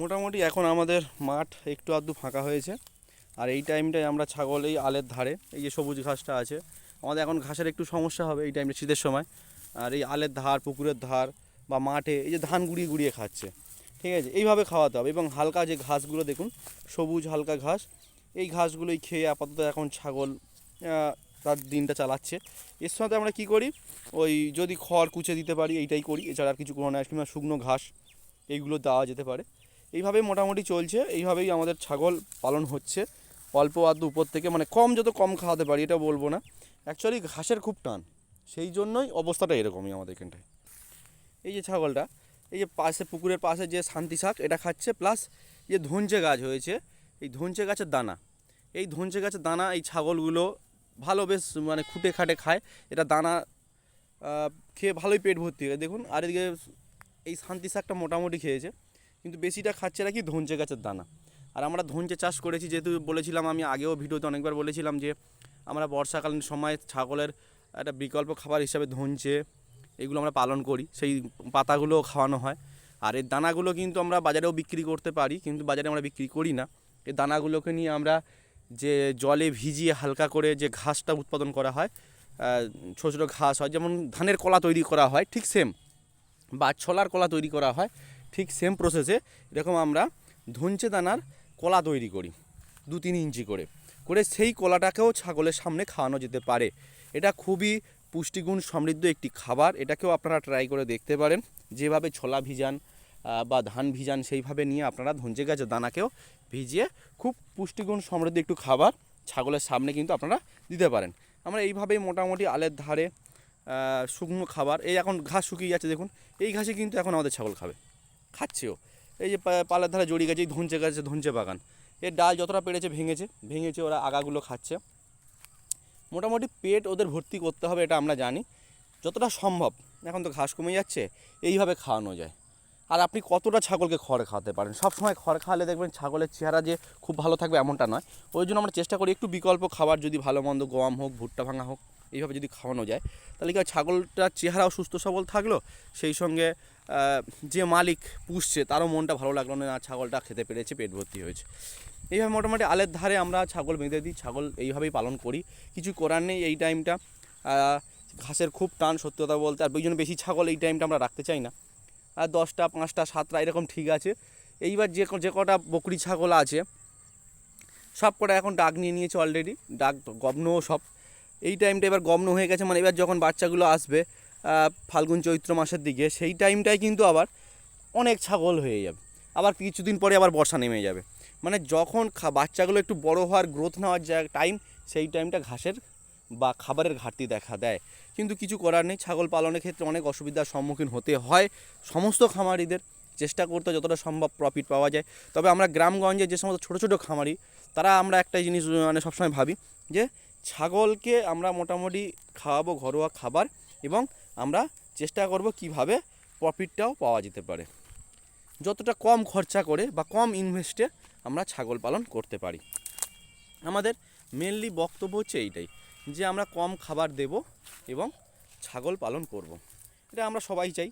মোটামুটি এখন আমাদের মাঠ একটু আধটু ফাঁকা হয়েছে। আর এই টাইমটায় আমরা ছাগল এই আলের ধারে, এই যে সবুজ ঘাসটা আছে, আমাদের এখন ঘাসের একটু সমস্যা হবে এই টাইমটা শীতের সময়। আর এই আলের ধার, পুকুরের ধার বা মাঠে এই যে ধান গুড়িয়ে গুড়িয়ে খাচ্ছে। ঠিক আছে, এইভাবে খাওয়াতে হবে এবং হালকা যে ঘাসগুলো দেখুন, সবুজ হালকা ঘাস, এই ঘাসগুলোই খেয়ে আপাতত এখন ছাগল তার দিনটা চালাচ্ছে। এর সাথে আমরা কি করি? ওই যদি খড় কুচে দিতে পারি, এইটাই করি। এছাড়া আর কিছু কোনো না, কিংবা শুকনো ঘাস, এইগুলো দেওয়া যেতে পারে। এইভাবেই মোটামুটি চলছে, এইভাবেই আমাদের ছাগল পালন হচ্ছে। অল্প আধটু উপর থেকে মানে কম যত কম খাওয়াতে পারি, এটা বলব না। অ্যাকচুয়ালি ঘাসের খুব টান, সেই জন্যই অবস্থাটা এরকমই আমাদের এখানটায়। এই যে ছাগলটা, এই যে পাশে, পুকুরের পাশে যে শান্তি শাক, এটা খাচ্ছে প্লাস যে ধনচে গাছ হয়েছে, এই ধনচে গাছের দানা। এই ধনচে গাছের দানা, এই ছাগলগুলো ভালো বেশ মানে খুঁটে খাটে খায়, এটা দানা খেয়ে ভালোই পেট ভর্তি হয়। দেখুন, আর এদিকে এই শান্তি শাকটা মোটামুটি খেয়েছে। কিন্তু বেশিটা খাচ্ছে নাকি ধনচে গাছের দানা। আর আমরা ধনচে চাষ করেছি, যেহেতু বলেছিলাম, আমি আগেও ভিডিওতে অনেকবার বলেছিলাম যে আমরা বর্ষাকালীন সময় ছাগলের একটা বিকল্প খাবার হিসাবে ধনচে এগুলো আমরা পালন করি, সেই পাতাগুলো খাওয়ানো হয়। আর এই দানাগুলো কিন্তু আমরা বাজারেও বিক্রি করতে পারি, কিন্তু বাজারে আমরা বিক্রি করি না। এই দানাগুলোকে নিয়ে আমরা যে জলে ভিজিয়ে হালকা করে যে ঘাসটা উৎপাদন করা হয় ছোটো ছোটো ঘাস হয়, যেমন ধানের কলা তৈরি করা হয়, ঠিক সেম বা ছোলার কলা তৈরি করা হয় ঠিক সেম প্রসেসে এরকম আমরা ধনচে দানার কলা তৈরি করি, দু তিন ইঞ্চি করে। করে সেই কলাটাকেও ছাগলের সামনে খাওয়ানো যেতে পারে। এটা খুবই পুষ্টিগুণ সমৃদ্ধ একটি খাবার। এটাকেও আপনারা ট্রাই করে দেখতে পারেন। যেভাবে ছোলা ভিজান বা ধান ভিজান সেইভাবে নিয়ে আপনারা ধনচে গাছের দানাকেও ভিজিয়ে খুব পুষ্টিগুণ সমৃদ্ধ একটু খাবার ছাগলের সামনে কিন্তু আপনারা দিতে পারেন। আমরা এইভাবেই মোটামুটি আলের ধারে শুকনো খাবার, এই এখন ঘাস শুকিয়ে যাচ্ছে দেখুন, এই ঘাসে কিন্তু এখন আমাদের ছাগল খাবে। খাচ্ছেও। এই যে পালের ধারে জড়িয়ে গেছে, এই ধনচে গাছে, ধনচে বাগান। এর ডাল যতটা পেরেছে ভেঙেছে ভেঙেছে ওরা আগাগুলো খাচ্ছে। মোটামুটি পেট ওদের ভর্তি করতে হবে, এটা আমরা জানি। যতটা সম্ভব। এখন তো ঘাস কমে যাচ্ছে, এইভাবে খাওয়ানো যায়। আর আপনি কতটা ছাগলকে খড় খাওয়াতে পারেন? সব সময় খড় খাওয়ালে দেখবেন ছাগলের চেহারা যে খুব ভালো থাকবে এমনটা নয়। ওই জন্য আমরা চেষ্টা করি একটু বিকল্প খাবার, যদি ভালো মন্দ গম হোক, ভুট্টা ভাঙা হোক, এইভাবে যদি খাওয়ানো যায়। তাহলে কি ছাগলটার চেহারাও সুস্থ সবল থাকল? সেই সঙ্গে যে মালিক পুষছে, তারও মনটা ভালো লাগল না, ছাগলটা খেতে পেরেছে, পেট ভর্তি হয়েছে। এইভাবে মোটামুটি আলের ধারে আমরা ছাগল বেঁধে দিই, ছাগল এইভাবেই পালন করি। কিছু করার নেই এই টাইমটা। ঘাসের খুব টান সত্যতা বলতে, আর ওই জন্য বেশি ছাগল এই টাইমটা আমরা রাখতে চাই না। দশটা, পাঁচটা, সাতটা এরকম ঠিক আছে। এইবার যে যে কটা বকরি ছাগল আছে, সব কটা এখন ডাক নিয়ে নিয়েছে অলরেডি ডাক গব্ন সব। এই টাইমটা এবার গব্ন হয়ে গেছে মানে এবার যখন বাচ্চাগুলো আসবে ফাল্গুন চৈত্র মাসের দিকে, সেই টাইমটায় কিন্তু আবার অনেক ছাগল হয়ে যাবে। আবার কিছুদিন পরে আবার বর্ষা নেমে যাবে। মানে যখন বাচ্চাগুলো একটু বড় হওয়ার গ্রোথ নেওয়ার যা টাইম সেই টাইমটা ঘাসের বা খাবারের ঘাটতি দেখা দেয়। কিন্তু কিছু করার নেই। ছাগল পালনের ক্ষেত্রে অনেক অসুবিধার সম্মুখীন হতে হয়। সমস্ত খামারিদের চেষ্টা করতে যতটা সম্ভব প্রফিট পাওয়া যায়। তবে আমরা গ্রামগঞ্জে যে সমস্ত ছোটো ছোটো খামারি, তারা আমরা একটা জিনিস মানে সবসময় ভাবি যে ছাগলকে আমরা মোটামুটি খাওয়াবো ঘরোয়া খাবার এবং আমরা চেষ্টা করব কীভাবে প্রফিটটাও পাওয়া যেতে পারে। যতটা কম খরচা করে বা কম ইনভেস্টে আমরা ছাগল পালন করতে পারি। আমাদের মেনলি বক্তব্য হচ্ছে এইটাই। যে আমরা কম খাবার দেব এবং ছাগল পালন করব। এটা আমরা সবাই চাই